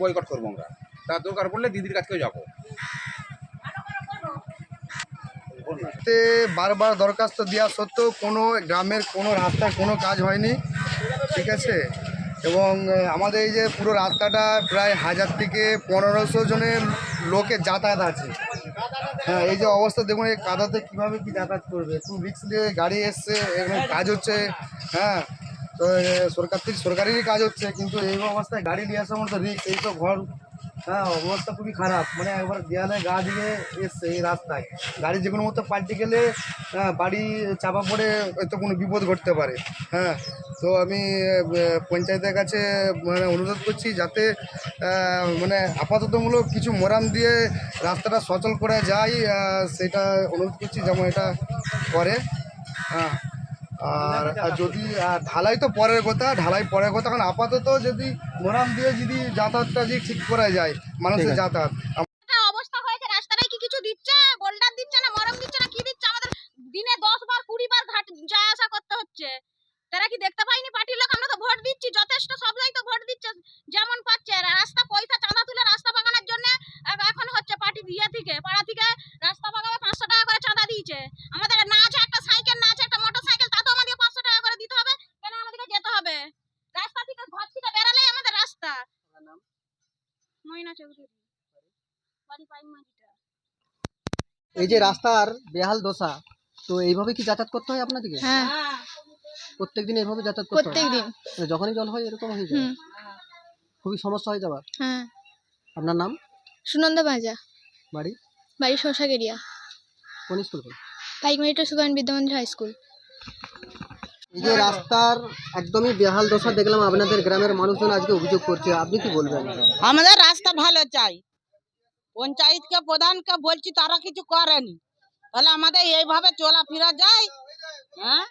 Boycott করব আমরা। তার দরকার পড়লে দিদির কাছকেও যাব। তে বারবার দরখাস্ত দেওয়া সত্ত্বেও কোনো গ্রামের কোনো রাস্তায় কোনো কাজ হয়নি, ঠিক আছে? এবং আমাদের এই যে পুরো রাস্তাটা প্রায় হাজার থেকে পনেরোশো জনের লোকের যাতায়াত আছে। হ্যাঁ এই যে অবস্থা দেখুন, এই কাদাতে কীভাবে কি যাতায়াত করবে? একটু রিক্স নিয়ে গাড়ি এসছে, এরকম কাজ হচ্ছে। হ্যাঁ তো সরকার থেকে সরকারেরই কাজ হচ্ছে কিন্তু এই অবস্থায় গাড়ি নিয়ে আসার মতো রিক্স এই তো ঘর হ্যাঁ অবস্থা খুবই খারাপ। মানে একবার দেয়ালে গা দিয়ে এসছে এই রাস্তায়। গাড়ি যে কোনো মতো পাল্টে গেলে হ্যাঁ, বাড়ি চাপা পড়ে হয়তো কোনো বিপদ ঘটতে পারে। হ্যাঁ তো আমি পঞ্চায়েতের কাছে মানে অনুরোধ করছি যাতে মানে আপাততমূলক কিছু মোরাম দিয়ে রাস্তাটা সচল করে যায় সেটা অনুরোধ করছি যেমন এটা করে। হ্যাঁ। আর আর যদি ঢালাই তো পরের কথা ঢালাই পরের কথা কারণ আপাতত যদি মোরাম দিয়ে যদি যাতায়াতটা যদি ঠিক করা যায় মানুষের যাতায়াত একটা অবস্থা হয়েছে রাস্তাটায় কি কিছু দিচ্ছে বোল্ডার দিচ্ছে না মরম দিচ্ছে না কি দিচ্ছে আমাদের দিনে দশ বার কুড়ি বার ঘাট যা আসা করতে হচ্ছে তারা কি দেখতে পাইনি পার্টির লোক আমরা তো ভোট দিচ্ছি যথেষ্ট সব জায়গায় তো ভোট দিচ্ছে যেমন পাচ্ছে আর রাস্তা পয়সা চাঁদা তুলে রাস্তা বাগানোর জন্য এখন হচ্ছে পার্টি দিয়ে থেকে পাড়া থেকে রাস্তা বাগাবে পাঁচশো টাকা করে চাঁদা দিয়েছে আমাদের না আছে একটা সাইকেল না আছে একটা মোটর সাইকেল তাতেও আমাদের পাঁচশো টাকা করে দিতে হবে কেন আমাদেরকে যেতে হবে রাস্তা থেকে ঘর থেকে বেরালেই আমাদের রাস্তা ময়না চৌধুরী। বাড়ি পাইন এই যে রাস্তার বেহাল দশা তো এইভাবে কি যাতায়াত করতে হয় আপনাদেরকে? হ্যাঁ। প্রত্যেকদিন এইভাবে যাতায়াত করতে হয়? প্রত্যেক মানে যখনই জল হয় এরকম হয়ে যায়? খুবই সমস্যা হয়ে যাবার। হ্যাঁ। আপনার নাম? সুনন্দা মাজা বাড়ি? বাড়ি শশাগেরিয়া। কোন স্কুল পাইকমারিটা সুগান বিদ্যামন্দির হাই স্কুল। এই যে রাস্তার একদমই বেহাল দশা দেখলাম আপনাদের গ্রামের মানুষজন আজকে অভিযোগ করছে। আপনি কি বলবেন? আমাদের রাস্তা ভালো চাই। পঞ্চায়েতকে, প্রধানকে বলছি তারা কিছু করেনি। তাহলে আমাদের এইভাবে চলাফেরা যায়? হ্যাঁ?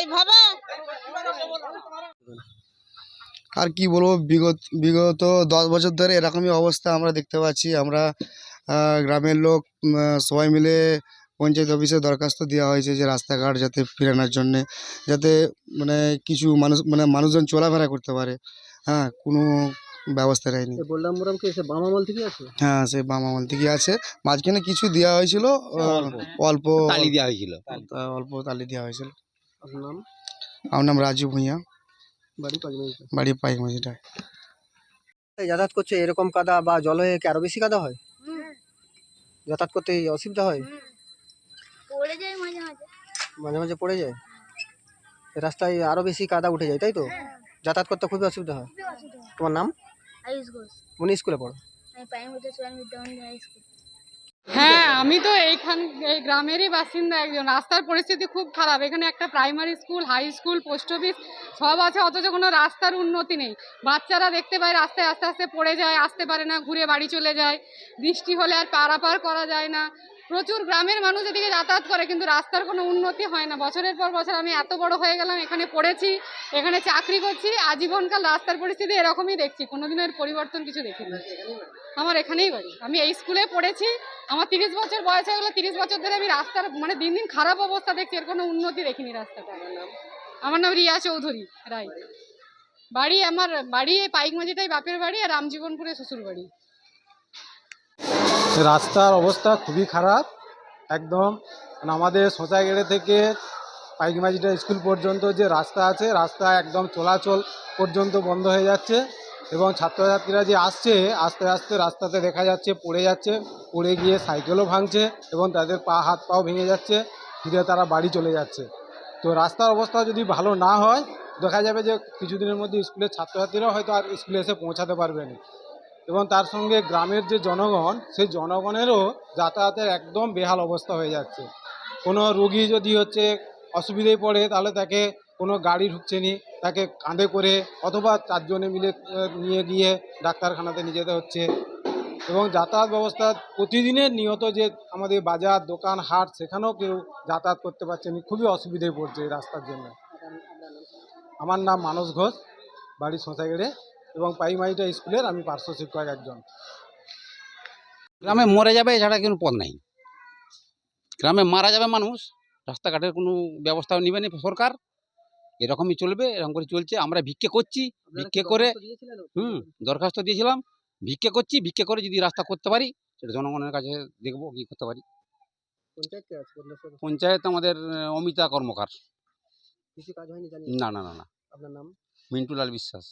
এইভাবে? আর কি বলব, বিগত বিগত দশ বছর ধরে এরকমই অবস্থা আমরা দেখতে পাচ্ছি। আমরা গ্রামের লোক সবাই মিলে পঞ্চায়েত অফিসে দরখাস্ত দেওয়া হয়েছে যে রাস্তাঘাট যাতে ফেরানোর জন্যে, যাতে মানে কিছু মানুষ মানে মানুষজন চলাফেরা করতে পারে। হ্যাঁ কোনো ব্যবস্থা নেয়নি। বললাম কি সে বামামল থেকে আছে? হ্যাঁ সে বাম আমল থেকে আছে। মাঝখানে কিছু দেওয়া হয়েছিল অল্প। তালি দেওয়া হয়েছিল। তা- অল্প তালি দেওয়া হয়েছিল। আপনার নাম? আমার নাম রাজু ভূঁইয়া। বাড়ি পাঁচমাইতে বাড়ি পাইকমাঝিটায় যাতায়াত করছে এরকম কাদা বা জল হয়ে কি আরও বেশি কাদা হয়? যাতায়াত করতে অসুবিধা হয়? পড়ে যায় মাঝে মাঝে। মাঝে মাঝে পড়ে যায়? রাস্তায় আরও বেশি কাদা উঠে যায় তাই তো? যাতায়াত করতে খুবই অসুবিধা হয়। তোমার নাম? কোন স্কুলে পড়ো? হ্যাঁ আমি তো এইখান এই গ্রামেরই বাসিন্দা একজন। রাস্তার পরিস্থিতি খুব খারাপ। এখানে একটা primary school high school post office সব আছে অথচ কোনো রাস্তার উন্নতি নেই। বাচ্চারা দেখতে পায় রাস্তায় আস্তে আস্তে পড়ে যায় আসতে পারে না ঘুরে বাড়ি চলে যায়। বৃষ্টি হলে আর পারাপার করা যায় না। প্রচুর গ্রামের মানুষ এদিকে যাতায়াত করে কিন্তু রাস্তার কোনো উন্নতি হয় না। বছরের পর বছর আমি এত বড় হয়ে গেলাম এখানে পড়েছি এখানে চাকরি করছি আজীবনকাল রাস্তার পরিস্থিতি এরকমই দেখছি কোনোদিনের পরিবর্তন কিছু দেখিনি আমার এখানেই বাড়ি। আমি এই স্কুলে পড়েছি আমার তিরিশ বছর বয়স হয়ে গেলো তিরিশ বছর ধরে আমি রাস্তার মানে দিন দিন খারাপ অবস্থা দেখছি এর কোনো উন্নতি দেখিনি রাস্তাটা আমার নাম রিয়া চৌধুরী রায় বাড়ি আমার বাড়ি এই পাইকমাঝিটাই বাপের বাড়ি আর রামজীবনপুরে শ্বশুর বাড়ি রাস্তার অবস্থা খুবই খারাপ, একদম। মানে আমাদের সোঁচাগেড়ে থেকে পাইকমাঝিটা স্কুল পর্যন্ত যে রাস্তা আছে, রাস্তা একদম চলাচল পর্যন্ত বন্ধ হয়ে যাচ্ছে এবং ছাত্রছাত্রীরা যে আসছে, আস্তে আস্তে রাস্তাতে দেখা যাচ্ছে, পড়ে যাচ্ছে, পড়ে গিয়ে সাইকেলও ভাঙছে এবং তাদের পা, হাত পাও ভেঙে যাচ্ছে, ফিরে তারা বাড়ি চলে যাচ্ছে। তো রাস্তার অবস্থা যদি ভালো না হয়, দেখা যাবে যে কিছুদিনের মধ্যে স্কুলের ছাত্রছাত্রীরাও হয়তো আর স্কুলে এসে পৌঁছাতে পারবে না। এবং তার সঙ্গে গ্রামের যে জনগণ, সেই জনগণেরও যাতায়াতের একদম বেহাল অবস্থা হয়ে যাচ্ছে। কোনো রোগী যদি হচ্ছে অসুবিধায় পড়ে, তাহলে তাকে কোনো গাড়ি ঢুকছে নি, তাকে কাঁধে করে অথবা চারজনে মিলে নিয়ে গিয়ে ডাক্তারখানাতে নিয়ে যেতে হচ্ছে। এবং যাতায়াত ব্যবস্থা প্রতিদিনের নিয়ত যে আমাদের বাজার, দোকান, হাট, সেখানেও কেউ যাতায়াত করতে পারছে না, খুবই অসুবিধায় পড়ছে রাস্তার জন্য। আমার নাম মানস ঘোষ, বাড়ি সোঁচাগেড়ে এবং পাইমাইটা স্কুলের আমি পার্শ্ব শিক্ষক একজন। গ্রামে মরে যাবে এছাড়া কোনো পথ নাই। গ্রামে মারা যাবে মানুষ রাস্তাঘাটের কোনো ব্যবস্থাও নেবে না সরকার। এরকমই চলবে এরকম করে চলছে। আমরা ভিক্ষে করছি ভিক্ষে করে হুম দরখাস্ত দিয়েছিলাম। ভিক্ষে করছি ভিক্ষে করে যদি রাস্তা করতে পারি সেটা জনগণের কাছে দেখব কি করতে পারি। পঞ্চায়েত আমাদের অমিতা কর্মকার। না না না না। আপনার নাম? মিন্টুলাল বিশ্বাস।